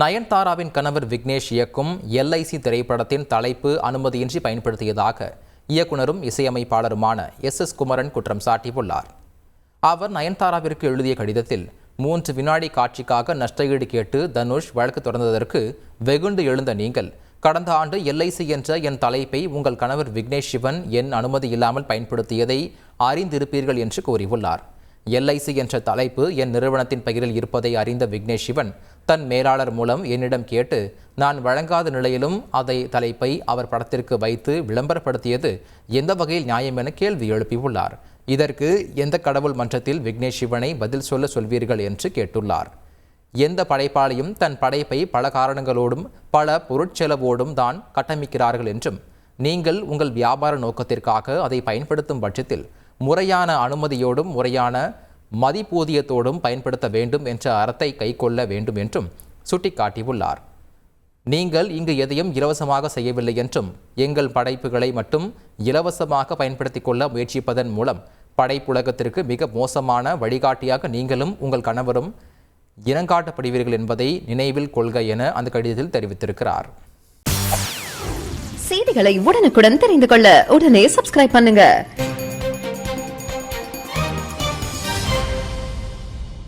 நயன்தாராவின் கணவர் விக்னேஷ் இயக்கும் எல்ஐசி திரைப்படத்தின் தலைப்பு அனுமதியின்றி பயன்படுத்தியதாக இயக்குனரும் இசையமைப்பாளருமான எஸ் எஸ் குமரன் குற்றம் சாட்டியுள்ளார். அவர் நயன்தாராவிற்கு எழுதிய கடிதத்தில் மூன்று வினாடி காட்சிக்காக நஷ்டஈடு கேட்டு தனுஷ் வழக்கு தொடர்ந்ததற்கு வெகுண்டு எழுந்த நீங்கள் கடந்த ஆண்டு எல்ஐசி என்ற என் தலைப்பை உங்கள் கணவர் விக்னேஷ் சிவன் என் அனுமதி இல்லாமல் பயன்படுத்தியதை அறிந்திருப்பீர்கள் என்று கூறியுள்ளார். எல்ஐசி என்ற தலைப்பு என் நிறுவனத்தின் பெயரில் இருப்பதை அறிந்த விக்னேஷ் சிவன் தன் மேலாளர் மூலம் என்னிடம் கேட்டு நான் வழங்காத நிலையிலும் அதை தலைப்பை அவர் படத்திற்கு வைத்து விளம்பரப்படுத்தியது எந்த வகையில் நியாயம் என கேள்வி எழுப்பியுள்ளார். இதற்கு எந்த கடவுள் மன்றத்தில் விக்னேஷ் சிவனை பதில் சொல்ல சொல்வீர்கள்? என்று கேட்டுள்ளார். எந்த படைப்பாளியும் தன் படைப்பை பல காரணங்களோடும் பல பொருட்செலவோடும் தான் கட்டமைக்கிறார்கள் என்றும் நீங்கள் உங்கள் வியாபார நோக்கத்திற்காக அதை பயன்படுத்தும் பட்சத்தில் முறையான அனுமதியோடும் முறையான மதிப்பூதியத்தோடும் பயன்படுத்த வேண்டும் என்ற அறத்தை கைக்கொள்ள வேண்டும் என்றும் சுட்டிக்காட்டியுள்ளார். நீங்கள் இங்கு எதையும் இலவசமாக செய்யவில்லை என்றும் எங்கள் படைப்புகளை மட்டும் இலவசமாக பயன்படுத்திக் கொள்ள முயற்சிப்பதன் மூலம் படைப்புலகத்திற்கு மிக மோசமான வழிகாட்டியாக நீங்களும் உங்கள் கணவரும் இனங்காட்டப்படுவீர்கள் என்பதை நினைவில் கொள்க என அந்த கடிதத்தில் தெரிவித்திருக்கிறார். செய்திகளை உடனுக்குடன் தெரிந்து கொள்ள உடனே சப்ஸ்கிரைப் பண்ணுங்க.